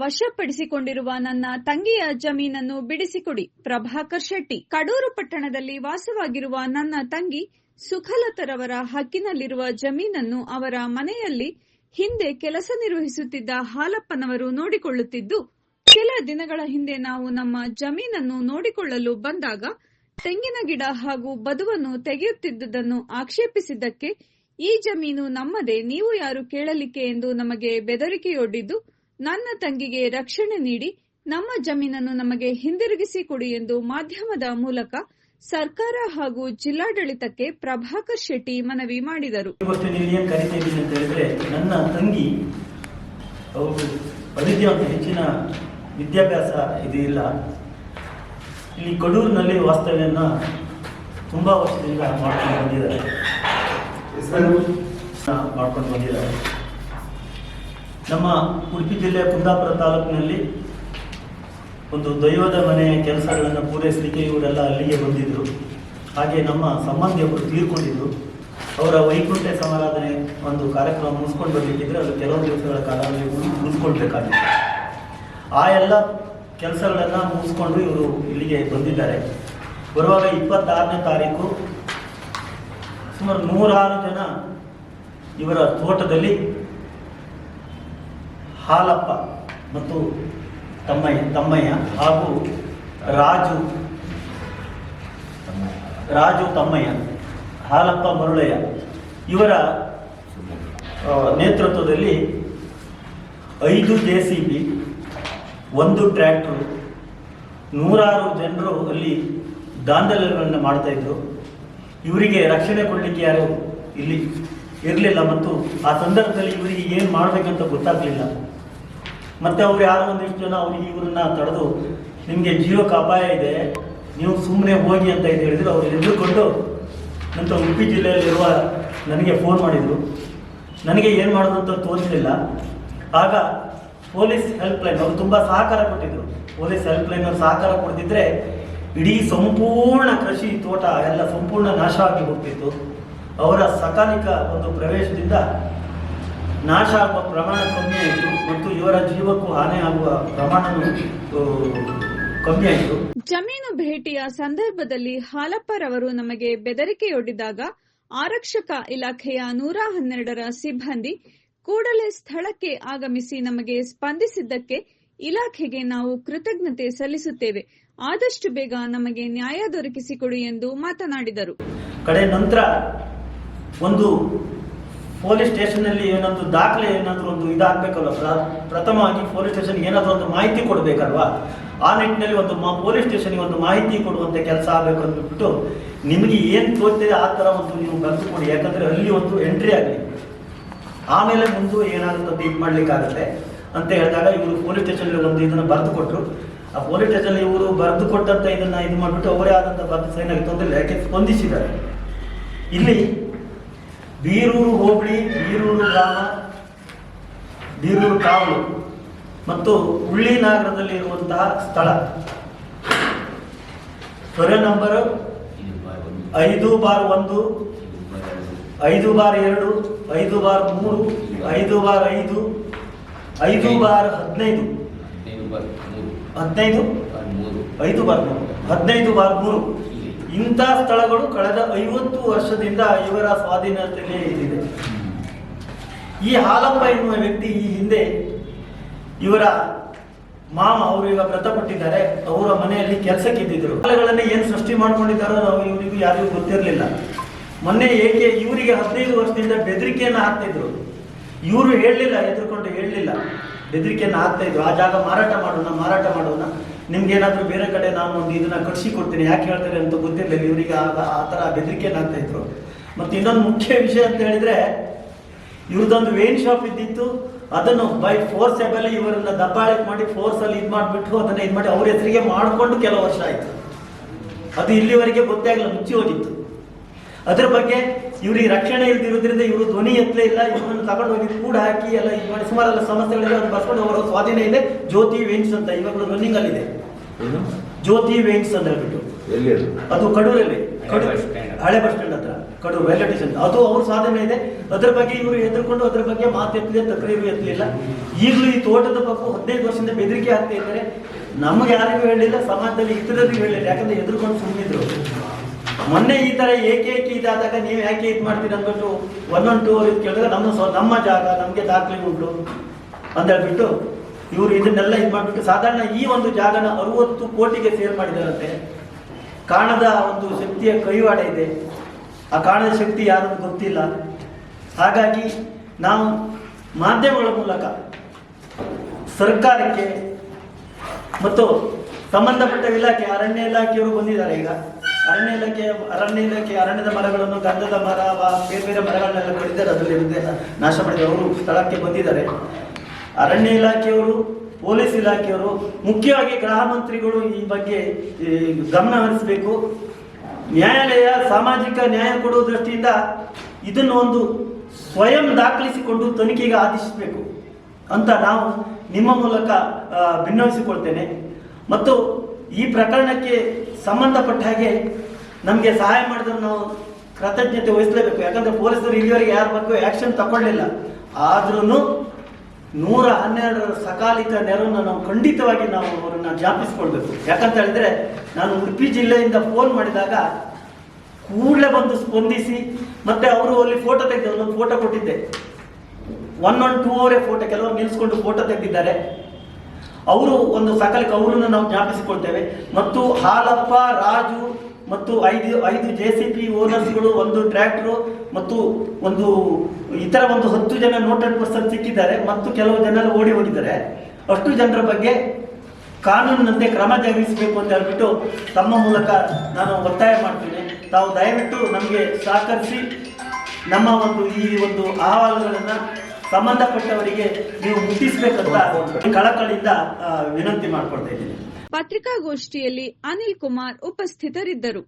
ವಶಪಡಿಸಿಕೊಂಡಿರುವ ನನ್ನ ತಂಗಿಯ ಜಮೀನನ್ನು ಬಿಡಿಸಿಕೊಡಿ. ಪ್ರಭಾಕರ್ ಶೆಟ್ಟಿ, ಕಡೂರು ಪಟ್ಟಣದಲ್ಲಿ ವಾಸವಾಗಿರುವ ನನ್ನ ತಂಗಿ ಸುಖಲತರವರ ಹಕ್ಕಿನಲ್ಲಿರುವ ಜಮೀನನ್ನು ಅವರ ಮನೆಯಲ್ಲಿ ಹಿಂದೆ ಕೆಲಸ ನಿರ್ವಹಿಸುತ್ತಿದ್ದ ಹಾಲಪ್ಪನವರು ನೋಡಿಕೊಳ್ಳುತ್ತಿದ್ದು, ಕೆಲ ದಿನಗಳ ಹಿಂದೆ ನಾವು ನಮ್ಮ ಜಮೀನನ್ನು ನೋಡಿಕೊಳ್ಳಲು ಬಂದಾಗ ತೆಂಗಿನ ಗಿಡ ಹಾಗೂ ಬದುವನ್ನು ತೆಗೆಯುತ್ತಿದ್ದುದನ್ನು ಆಕ್ಷೇಪಿಸಿದ್ದಕ್ಕೆ, ಈ ಜಮೀನು ನಮ್ಮದೇ, ನೀವು ಯಾರು ಕೇಳಲಿಕ್ಕೆ ಎಂದು ನಮಗೆ ಬೆದರಿಕೆಯೊಡ್ಡಿದ್ದು ನನ್ನ ತಂಗಿಗೆ ರಕ್ಷಣೆ ನೀಡಿ ನಮ್ಮ ಜಮೀನನ್ನು ನಮಗೆ ಹಿಂದಿರುಗಿಸಿ ಕೊಡಿ ಎಂದು ಮಾಧ್ಯಮದ ಮೂಲಕ ಸರ್ಕಾರ ಹಾಗೂ ಜಿಲ್ಲಾಡಳಿತಕ್ಕೆ ಪ್ರಭಾಕರ್ ಶೆಟ್ಟಿ ಮನವಿ ಮಾಡಿದರು. ನನ್ನ ತಂಗಿ ಹೆಚ್ಚಿನ ವಿದ್ಯಾಭ್ಯಾಸ ಇದು ಇಲ್ಲ. ಇಲ್ಲಿ ಕಡೂರಿನಲ್ಲಿ ವಾಸ್ತವ್ಯನ ತುಂಬಾ ವರ್ಷದಿಂದ ಮಾಡ್ಕೊಂಡು ಬಂದಿದ್ದಾರೆ. ಮಾಡ್ಕೊಂಡು ಬಂದಿದ್ದಾರೆ. ನಮ್ಮ ಉಡುಪಿ ಜಿಲ್ಲೆಯ ಕುಂದಾಪುರ ತಾಲೂಕಿನಲ್ಲಿ ಒಂದು ದೈವದ ಮನೆಯ ಕೆಲಸಗಳನ್ನು ಪೂರೈಸಲಿಕ್ಕೆ ಇವರೆಲ್ಲ ಅಲ್ಲಿಗೆ ಬಂದಿದ್ದರು ಹಾಗೆ ನಮ್ಮ ಸಂಬಂಧಿಯವರು ತೀರ್ಕೊಂಡಿದ್ದರು ಅವರ ವೈಕುಂಠ ಸಮಾರಾಧನೆ ಒಂದು ಕಾರ್ಯಕ್ರಮ ಮುಗಿಸ್ಕೊಂಡು ಬರಬೇಕಿದ್ರೆ ಅದು ಕೆಲವು ದಿವಸಗಳ ಕಾಲ ಮುಗಿಸ್ಕೊಳ್ಬೇಕಾಗಿತ್ತು. ಆ ಎಲ್ಲ ಕೆಲಸಗಳನ್ನು ಮುಗಿಸ್ಕೊಂಡು ಇವರು ಇಲ್ಲಿಗೆ ಬಂದಿದ್ದಾರೆ. ಬರುವಾಗ ಇಪ್ಪತ್ತಾರನೇ ತಾರೀಕು ಸುಮಾರು ನೂರಾರು ಜನ ಇವರ ತೋಟದಲ್ಲಿ ಹಾಲಪ್ಪ ಮತ್ತು ತಮ್ಮಯ್ಯ ತಮ್ಮಯ್ಯ ಹಾಗೂ ರಾಜು ರಾಜು ತಮ್ಮಯ್ಯ, ಹಾಲಪ್ಪ ಮರುಳಯ್ಯ ಇವರ ನೇತೃತ್ವದಲ್ಲಿ ಐದು ಜೆ ಸಿ ಬಿ, ಒಂದು ಟ್ರ್ಯಾಕ್ಟ್ರು, ನೂರಾರು ಜನರು ಅಲ್ಲಿ ದಾಂಧಲೆಗಳನ್ನು ಮಾಡ್ತಾ ಇದ್ರು. ಇವರಿಗೆ ರಕ್ಷಣೆ ಕೊಡಲಿಕ್ಕೆ ಯಾರು ಇಲ್ಲಿ ಇರಲಿಲ್ಲ ಮತ್ತು ಆ ಸಂದರ್ಭದಲ್ಲಿ ಇವರಿಗೆ ಏನು ಮಾಡಬೇಕಂತ ಗೊತ್ತಾಗಲಿಲ್ಲ. ಮತ್ತೆ ಅವ್ರು ಯಾರೋ ಒಂದಿಷ್ಟು ಜನ ಅವ್ರಿಗೆ ಇವರನ್ನ ತಡೆದು, ನಿಮಗೆ ಜೀವಕ್ಕೆ ಅಪಾಯ ಇದೆ, ನೀವು ಸುಮ್ಮನೆ ಹೋಗಿ ಅಂತ ಇದು ಹೇಳಿದ್ರು. ಅವ್ರು ಎದುರುಕೊಂಡು ನಂತರ ಉಡುಪಿ ಜಿಲ್ಲೆಯಲ್ಲಿರುವ ನನಗೆ ಫೋನ್ ಮಾಡಿದರು. ನನಗೆ ಏನು ಮಾಡೋದು ಅಂತ ತೋರಿಸಲಿಲ್ಲ. ಆಗ ಪೊಲೀಸ್ ಹೆಲ್ಪ್ಲೈನ್ ಅವರು ತುಂಬ ಸಹಕಾರ ಕೊಟ್ಟಿದ್ರು. ಪೊಲೀಸ್ ಹೆಲ್ಪ್ಲೈನ್ ಅವ್ರು ಸಹಕಾರ ಕೊಡ್ತಿದ್ರೆ ಇಡೀ ಸಂಪೂರ್ಣ ಕೃಷಿ ತೋಟ ಎಲ್ಲ ಸಂಪೂರ್ಣ ನಾಶ ಆಗಿ ಹೋಗ್ತಿತ್ತು. ಅವರ ಸಕಾಲಿಕ ಒಂದು ಪ್ರವೇಶದಿಂದ ನಾಶ ಆಗುವ ಪ್ರಮಾಣ ಕಮ್ಮಿ ಆಯಿತು ಮತ್ತು ಇವರ ಜೀವಕ್ಕೂ ಹಾನಿಯಾಗುವ ಪ್ರಮಾಣವೂ ಆ, ಜಮೀನು ಭೇಟಿಯ ಸಂದರ್ಭದಲ್ಲಿ ಹಾಲಪ್ಪರವರು ನಮಗೆ ಬೆದರಿಕೆಯೊಡ್ಡಿದಾಗ ಆರಕ್ಷಕ ಇಲಾಖೆಯ ನೂರ ಹನ್ನೆರಡರ ಸಿಬ್ಬಂದಿ ಕೂಡಲೇ ಸ್ಥಳಕ್ಕೆ ಆಗಮಿಸಿ ನಮಗೆ ಸ್ಪಂದಿಸಿದ್ದಕ್ಕೆ ಇಲಾಖೆಗೆ ನಾವು ಕೃತಜ್ಞತೆ ಸಲ್ಲಿಸುತ್ತೇವೆ. ಆದಷ್ಟು ಬೇಗ ನಮಗೆ ನ್ಯಾಯ ದೊರಕಿಸಿಕೊಡಿ ಎಂದು ಮಾತನಾಡಿದರು. ಕಡೆ ನಂತರ ಒಂದು ಪೊಲೀಸ್ ಸ್ಟೇಷನ್ನಲ್ಲಿ ಏನಾದರೂ ದಾಖಲೆ ಏನಾದರೂ ಒಂದು ಇದಾಗಬೇಕಲ್ವ? ಪ್ರಥಮವಾಗಿ ಪೊಲೀಸ್ ಸ್ಟೇಷನ್ ಏನಾದರೂ ಒಂದು ಮಾಹಿತಿ ಕೊಡಬೇಕಲ್ವಾ? ಆ ನಿಟ್ಟಿನಲ್ಲಿ ಒಂದು ಮಾ ಪೊಲೀಸ್ ಸ್ಟೇಷನ್ಗೆ ಒಂದು ಮಾಹಿತಿ ಕೊಡುವಂಥ ಕೆಲಸ ಆಗಬೇಕು ಅಂದ್ಬಿಟ್ಟು ನಿಮಗೆ ಏನು ತೋರ್ತಿದೆ ಆ ಥರ ಒಂದು ನೀವು ಬರೆದು ಕೊಡಿ. ಯಾಕಂದರೆ ಅಲ್ಲಿ ಒಂದು ಎಂಟ್ರಿ ಆಗಲಿ. ಆಮೇಲೆ ಮುಂದೆ ಏನಾದರೂ ಇದು ಮಾಡ್ಲಿಕ್ಕಾಗುತ್ತೆ ಅಂತ ಹೇಳಿದಾಗ ಇವರು ಪೊಲೀಸ್ ಸ್ಟೇಷನ್ಗೆ ಒಂದು ಇದನ್ನು ಬರೆದು ಕೊಟ್ಟರು ಆ ಪೊಲೀಸ್ ಸ್ಟೇಷನ್ ಇವರು ಬರೆದು ಕೊಟ್ಟಂತ ಇದನ್ನು ಇದು ಮಾಡಿಬಿಟ್ಟು ಅವರೇ ಆದಂಥ ಬರೆದು ಆಗಿ ತೊಂದರೆ ಯಾಕೆ? ಸ್ಪಂದಿಸಿದ್ದಾರೆ. ಇಲ್ಲಿ ಬೀರೂರು ಹೋಬಳಿ ಬೀರೂರು ಗ್ರಾಮ ಬೀರೂರು ಕಾವಲು ಮತ್ತು ಹುಳ್ಳಿ ನಗರದಲ್ಲಿ ಇರುವಂತಹ ಸ್ಥಳ. ಸೊರೆ ನಂಬರ್ ಐದು ಬಾರ್ ಒಂದು ಐದು ಬಾರ್ ಎರಡು ಐದು ಬಾರ್ ಮೂರು ಐದು ಬಾರ್ ಐದು ಐದು ಬಾರ್ ಹದಿನೈದು. ಹದಿನೈದು ಐದು ಬಾರ್ ಮೂರು. ಹದಿನೈದು ಬಾರ್ ಮೂರು. ಇಂಥ ಸ್ಥಳಗಳು ಕಳೆದ ಐವತ್ತು ವರ್ಷದಿಂದ ಇವರ ಸ್ವಾಧೀನತೆಯಲ್ಲೇ ಇದಿದೆ ಈ ಹಾಲಪ್ಪ ಎನ್ನುವ ವ್ಯಕ್ತಿ ಈ ಹಿಂದೆ ಇವರ ಮಾಮ, ಅವರು ಈಗ ಮೃತಪಟ್ಟಿದ್ದಾರೆ. ಅವರ ಮನೆಯಲ್ಲಿ ಕೆಲಸಕ್ಕೆ ಇದ್ದಿದ್ರು. ಗಳನ್ನ ಏನು ಸೃಷ್ಟಿ ಮಾಡ್ಕೊಂಡಿದ್ದಾರೋ ನಾವು ಇವರಿಗೂ ಯಾರಿಗೂ ಗೊತ್ತಿರಲಿಲ್ಲ. ಮೊನ್ನೆ ಏಕೆ ಇವರಿಗೆ ಹದಿನೈದು ವರ್ಷದಿಂದ ಬೆದರಿಕೆಯನ್ನು ಹಾಕ್ತಿದ್ರು? ಇವರು ಹೇಳಲಿಲ್ಲ, ಎದುರುಕೊಂಡು ಹೇಳಲಿಲ್ಲ. ಬೆದರಿಕೆಯನ್ನು ಹಾಕ್ತಾ ಇದ್ರು. ಆ ಜಾಗ ಮಾರಾಟ ಮಾಡೋಣ ಮಾರಾಟ ಮಾಡೋಣ. ಏನಾದರೂ ಬೇರೆ ಕಡೆ ನಾನು ಒಂದು ಇದನ್ನ ಕಟ್ಸಿ ಕೊಡ್ತೀನಿ. ಯಾಕೆ ಹೇಳ್ತಾರೆ ಅಂತ ಗೊತ್ತಿರಲಿಲ್ಲ. ಇವರಿಗೆ ಆಗ ಆ ಥರ ಬೆದರಿಕೆಯನ್ನು ಹಾಕ್ತಾ ಇದ್ರು. ಮತ್ತು ಇನ್ನೊಂದು ಮುಖ್ಯ ವಿಷಯ ಅಂತ ಹೇಳಿದ್ರೆ ಇವ್ರದೊಂದು ವೇನ್ ಶಾಪ್ ಇದ್ದಿತ್ತು. ಅದನ್ನು ಬೈ ಫೋರ್ಸ್ ಎಬಲ್ ಇವರನ್ನ ದಬ್ಬಾಳೆ ಮಾಡಿ ಫೋರ್ಸ್ ಅಲ್ಲಿ ಇದು ಮಾಡಿಬಿಟ್ಟು ಅದನ್ನ ಇದು ಮಾಡಿ ಅವ್ರ ಹೆಸರಿಗೆ ಮಾಡಿಕೊಂಡು ಕೆಲವು ವರ್ಷ ಆಯ್ತು. ಅದು ಇಲ್ಲಿವರೆಗೆ ಗೊತ್ತೇ ಆಗಲ್ಲ, ಮುಚ್ಚಿ ಹೋಗಿತ್ತು. ಅದ್ರ ಬಗ್ಗೆ ಇವ್ರಿಗೆ ರಕ್ಷಣೆ ಇಲ್ದಿರೋದ್ರಿಂದ ಇವರು ಧ್ವನಿ ಎತ್ತಲೇ ಇಲ್ಲ ಇವರನ್ನು ತಗೊಂಡು ಹೋಗಿ ಕೂಡ ಹಾಕಿ ಎಲ್ಲ ಇದು ಮಾಡಿ ಸುಮಾರೆಲ್ಲ ಸಮಸ್ಯೆಗಳಿಂದ ಅವ್ರು ಬರ್ಕೊಂಡು ಅವರ ಸ್ವಾಧೀನ ಇದೆ. ಜ್ಯೋತಿ ವೇನ್ಸ್ ಅಂತ ಇವಾಗ ರನ್ನಿಂಗ್ ಅಲ್ಲಿದೆ ಜ್ಯೋತಿ ವೇನ್ಸ್ ಅಂತ ಹೇಳ್ಬಿಟ್ಟು. ಎಲ್ಲಿ ಅದು? ಕಡೂರಲ್ಲಿ. ಹಳೆ ಕಡೂರು ಬಸ್ ಸ್ಟ್ಯಾಂಡ್. ಹಳೆ ಬಸ್ ಸ್ಟ್ಯಾಂಡ್ ಹತ್ರ ಕಡೂರು ರೈಲ್ವೆ ಸ್ಟೇಷನ್ ಅದು ಅವ್ರ ಸಾಧನೆ ಇದೆ. ಅದ್ರ ಬಗ್ಗೆ ಇವರು ಎದುರ್ಕೊಂಡು ಅದ್ರ ಬಗ್ಗೆ ಮಾತು ಎತ್ತಲಿ ತಕರೀರು ಎತ್ತಲಿಲ್ಲ ಈಗಲೂ ಈ ತೋಟದ ಬಗ್ಗೆ ಹದಿನೈದು ವರ್ಷದಿಂದ ಬೆದರಿಕೆ ಆಗ್ತಾ ಇದ್ದಾರೆ. ನಮ್ಗೆ ಯಾರಿಗೂ ಹೇಳಿಲ್ಲ ಸಮಾಜದಲ್ಲಿ ಇತರರಿಗೂ ಹೇಳಿಲ್ಲ. ಯಾಕಂದ್ರೆ ಎದುರ್ಕೊಂಡು ಸುಮ್ಮನಿದ್ರು ಮೊನ್ನೆ ಈ ತರ ಏಕೆ ಇದಾದಾಗ ನೀವು ಯಾಕೆ ಇದು ಮಾಡ್ತೀರಿ ಅಂದ್ಬಿಟ್ಟು ಒಂದೊಂದು ಟೂ ಇದು ಕೇಳಿದ್ರೆ ನಮ್ಮ ಸ್ವ- ನಮ್ಮ ಜಾಗ, ನಮಗೆ ದಾಖಲೆ ಉಂಟು ಅಂತ ಹೇಳ್ಬಿಟ್ಟು ಇವರು ಇದನ್ನೆಲ್ಲ ಇದು ಮಾಡ್ಬಿಟ್ಟು ಸಾಧಾರಣ ಈ ಒಂದು ಜಾಗನ ಅರವತ್ತು ಕೋಟಿಗೆ ಸೇಲ್ ಮಾಡಿದಾರಂತೆ. ಕಾಣದ ಒಂದು ಶಕ್ತಿಯ ಕೈವಾಡ ಇದೆ. ಆ ಕಾಣದ ಶಕ್ತಿ ಯಾರು ಗೊತ್ತಿಲ್ಲ. ಹಾಗಾಗಿ ನಾವು ಮಾಧ್ಯಮಗಳ ಮೂಲಕ ಸರ್ಕಾರಕ್ಕೆ ಮತ್ತು ಸಂಬಂಧಪಟ್ಟ ಇಲಾಖೆ, ಅರಣ್ಯ ಇಲಾಖೆಯವರು ಬಂದಿದ್ದಾರೆ ಈಗ. ಅರಣ್ಯ ಇಲಾಖೆ ಅರಣ್ಯ ಇಲಾಖೆ ಅರಣ್ಯದ ಮರಗಳನ್ನು, ಗಂಧದ ಮರ ಬೇರೆ ಬೇರೆ ಮರಗಳನ್ನೆಲ್ಲ ಕಡಿದ್ದಾರೆ ಅದರಲ್ಲಿ ನಾಶ ಮಾಡಿದ್ದಾರೆ. ಅವರು ಸ್ಥಳಕ್ಕೆ ಬಂದಿದ್ದಾರೆ. ಅರಣ್ಯ ಇಲಾಖೆಯವರು, ಪೊಲೀಸ್ ಇಲಾಖೆಯವರು, ಮುಖ್ಯವಾಗಿ ಗೃಹ ಮಂತ್ರಿಗಳು ಈ ಬಗ್ಗೆ ಗಮನ ಹರಿಸಬೇಕು. ನ್ಯಾಯಾಲಯ, ಸಾಮಾಜಿಕ ನ್ಯಾಯ ಕೊಡುವ ದೃಷ್ಟಿಯಿಂದ ಇದನ್ನು ಒಂದು ಸ್ವಯಂ ದಾಖಲಿಸಿಕೊಂಡು ತನಿಖೆಗೆ ಆದೇಶಿಸಬೇಕು ಅಂತ ನಾವು ನಿಮ್ಮ ಮೂಲಕ ಭಿನ್ನವಿಸಿಕೊಳ್ತೇನೆ ಮತ್ತು ಈ ಪ್ರಕರಣಕ್ಕೆ ಸಂಬಂಧಪಟ್ಟ ಹಾಗೆ ನಮಗೆ ಸಹಾಯ ಮಾಡಿದ್ರೆ ನಾವು ಕೃತಜ್ಞತೆ ವಹಿಸಲೇಬೇಕು. ಯಾಕಂದ್ರೆ ಪೊಲೀಸರು ಇಲ್ಲಿವರೆಗೆ ಯಾರ ಬಗ್ಗೆ ಆಕ್ಷನ್ ತಗೊಳ್ಳಿಲ್ಲ ಆದ್ರೂ ನೂರ ಹನ್ನೆರಡರ ಸಕಾಲಿಕ ನೆರವನ್ನು ನಾವು ಖಂಡಿತವಾಗಿ ನಾವು ಅವರನ್ನು ಜ್ಞಾಪಿಸ್ಕೊಳ್ಬೇಕು ಯಾಕಂತ ಹೇಳಿದ್ರೆ ನಾನು ಉಡುಪಿ ಜಿಲ್ಲೆಯಿಂದ ಫೋನ್ ಮಾಡಿದಾಗ ಕೂಡಲೇ ಬಂದು ಸ್ಪಂದಿಸಿ ಮತ್ತೆ ಅವರು ಅಲ್ಲಿ ಫೋಟೋ ತೆಗೆದು ಫೋಟೋ ಕೊಟ್ಟಿದ್ದೆ. ಒನ್ ಒನ್ ಟೂ ಅವರೇ ಫೋಟೋ ಕೆಲವರು ನಿಲ್ಸ್ಕೊಂಡು ಫೋಟೋ ತೆಗೆದಿದ್ದಾರೆ. ಅವರು ಒಂದು ಸಕಲಕ್ಕೆ ಅವರನ್ನು ನಾವು ಜ್ಞಾಪಿಸಿಕೊಳ್ತೇವೆ. ಮತ್ತು ಹಾಲಪ್ಪ, ರಾಜು ಮತ್ತು ಐದು ಐದು ಜೆ ಸಿ ಪಿ ಓನರ್ಸ್ಗಳು ಒಂದು ಟ್ರ್ಯಾಕ್ಟ್ರು ಮತ್ತು ಒಂದು ಇತರ ಒಂದು ಹತ್ತು ಜನ ನೋಟೆಡ್ ಪರ್ಸನ್ ಸಿಕ್ಕಿದ್ದಾರೆ. ಮತ್ತು ಕೆಲವು ಜನರು ಓಡಿ ಹೋಗಿದ್ದಾರೆ. ಅಷ್ಟು ಜನರ ಬಗ್ಗೆ ಕಾನೂನಿನಂತೆ ಕ್ರಮ ಜರುಗಿಸಬೇಕು ಅಂತ ಹೇಳ್ಬಿಟ್ಟು ತಮ್ಮ ಮೂಲಕ ನಾನು ಒತ್ತಾಯ ಮಾಡ್ತೀನಿ. ತಾವು ದಯವಿಟ್ಟು ನಮಗೆ ಸಹಕರಿಸಿ ನಮ್ಮ ಒಂದು ಈ ಒಂದು ಅಹವಾಲುಗಳನ್ನ ಸಂಬಂಧಪಟ್ಟವರಿಗೆ ನೀವು ಮುಟ್ಟಿಸಬೇಕಂತ ಕಳಕಳಿಯಿಂದ ವಿನಂತಿ ಮಾಡಿಕೊಡ್ತಾ ಇದ್ದೀನಿ. ಪತ್ರಿಕಾಗೋಷ್ಠಿಯಲ್ಲಿ ಅನಿಲ್ ಕುಮಾರ್ ಉಪಸ್ಥಿತರಿದ್ದರು.